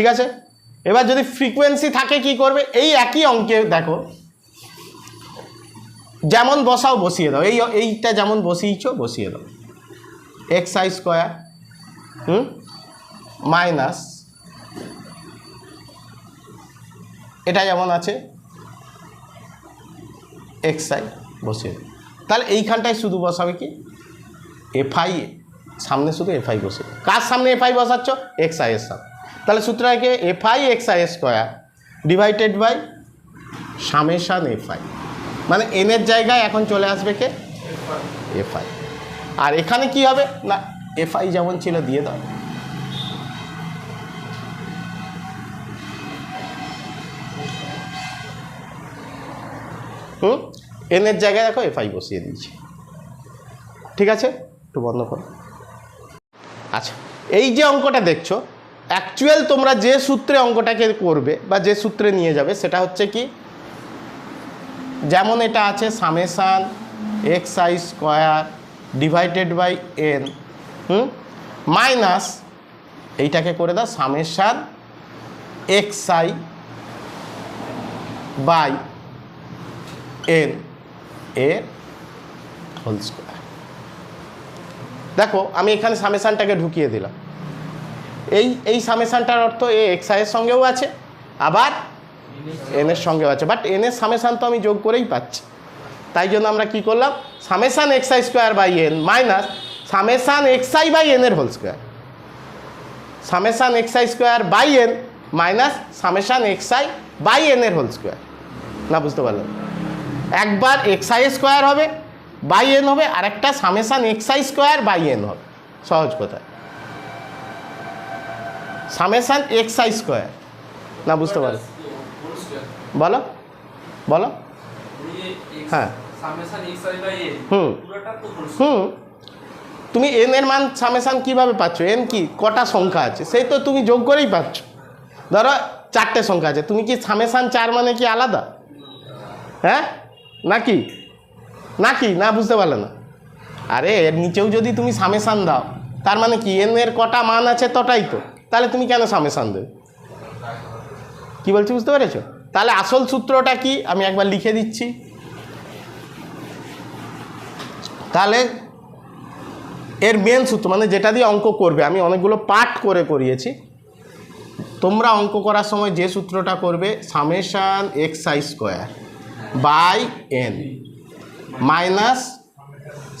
ঠিক আছে? এবার যদি ফ্রিকোয়েন্সি থাকে কি করবে? এই একই অঙ্কে দেখো। যেমন বসাও, বসিয়ে দাও। এই, এইটা যেমন বসিয়েছ, বসিয়ে দাও। X I square hmm? Minus এটা যেমন আছে এক্স আই বসিয়ে দাও। তাহলে এইখানটায় শুধু বসাবে কি? এফআই সামনে শুধু এফআই বসে কার সামনে এফআই বসাচ্ছ? এক্স আই এর সামনে। তাহলে সূত্র একে F I X I square divided by summation F I মানে এনের জায়গায় এখন চলে আসবে কে? এফ আই আর এখানে কি হবে? না এফ আই যেমন ছিল দিয়ে দাও। হুম? এনের জায়গায় দেখো এফআই বসিয়ে দিয়েছি। ঠিক আছে? একটু বন্ধ করো। আচ্ছা এই যে অঙ্কটা দেখছ অ্যাকচুয়াল তোমরা যে সূত্রে অঙ্কটাকে করবে বা যে সূত্রে নিয়ে যাবে, সেটা হচ্ছে কি? যেমন এটা আছে summation X I square divided by N hmm? Minus এইটাকে করে দাও summation X I by N এর হোল স্কোয়ার দেখো, আমি এখানে সামেশানটাকে ঢুকিয়ে দিলাম। এই এই সামেশানটার অর্থ এ এক্স আইয়ের সঙ্গেও আছে, আবার এনের সঙ্গেও আছে বাট এনের সামেশান তো আমি যোগ করেই পাচ্ছি। তাই জন্য আমরা কি করলাম? Summation X I square by N minus summation X I by এনের whole square. Summation X I square by N minus summation X I by এনের হোল স্কোয়ার। না, বুঝতে পারলাম? একবার এক্স আই স্কোয়ার হবে, বাই এন হবে আর একটা summation X I square by N হবে। সহজ কথা। Summation X I square. না, বুঝতে পারো বলো বলো। হ্যাঁ। হুম। হুম। তুমি এন এর মান সামেশান কীভাবে পাচ্ছ? এন কি? কটা সংখ্যা আছে? সেই তো তুমি যোগ করেই পাচ্ছ। ধরো, চারটে সংখ্যা আছে। তুমি কি সামেশান চার মানে কি আলাদা? হ্যাঁ? নাকি? নাকি? না, বুঝতে পারলে না। আরে, এর নিচেও যদি তুমি সামেশান দাও, তার মানে কি? এন এর কটা মান আছে তটাই তো। তাহলে তুমি কেন সামেশান দেবে কি বলছি বুঝতে পেরেছ? তাহলে আসল সূত্রটা কি? আমি একবার লিখে দিচ্ছি। তাহলে এর মেন সূত্র মানে যেটা দিয়ে অঙ্ক করবে, আমি অনেকগুলো পাঠ করে করিয়েছি। তোমরা অঙ্ক করার সময় যে সূত্রটা করবে, summation X I square by N minus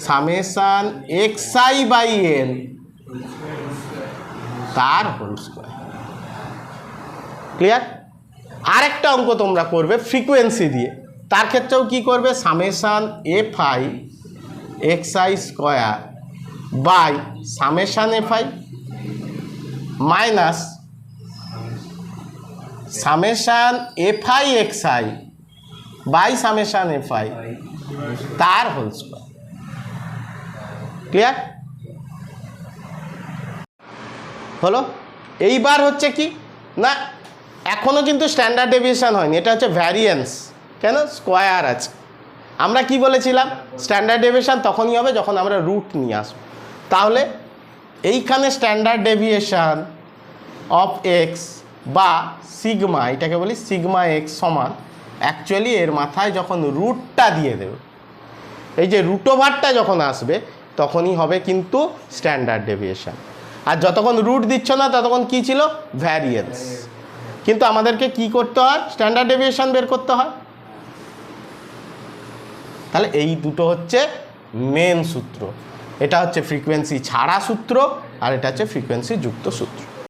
summation X I by N. তার হোল স্কোয়ার ক্লিয়ার আরেকটা অঙ্ক তোমরা করবে ফ্রিকোয়েন্সি দিয়ে। তার ক্ষেত্রেও কি করবে? Summation F I X I square by summation F I minus summation F I X I by summation F I তার হোল স্কোয়ার ক্লিয়ার হলো? এইবার হচ্ছে কি? না এখনও কিন্তু স্ট্যান্ডার্ড ডেভিয়েশন হয়নি, এটা হচ্ছে ভ্যারিয়েন্স কেন? স্কোয়ার আছে। আমরা কি বলেছিলাম? স্ট্যান্ডার্ড ডেভিয়েশন তখনই হবে যখন আমরা রুট নিয়ে আসব। তাহলে এইখানে স্ট্যান্ডার্ড ডেভিয়েশন অফ এক্স বা সিগমা এটাকে বলি সিগমা এক্স সমান অ্যাকচুয়ালি এর মাথায় যখন রুটটা দিয়ে দেবে, এই যে রুট ওভারটা যখন আসবে, তখনই হবে কিন্তু স্ট্যান্ডার্ড ডেভিয়েশন আর যতক্ষণ রুট দিচ্ছ না, ততক্ষণ কি ছিল? ভ্যারিয়েন্স কিন্তু আমাদেরকে কি করতে হয়? স্ট্যান্ডার্ড ডেভিয়েশন বের করতে হয়। তাহলে এই দুটো হচ্ছে মেন সূত্র। এটা হচ্ছে ফ্রিকোয়েন্সি ছাড়া সূত্র আর এটা হচ্ছে ফ্রিকোয়েন্সি যুক্ত সূত্র।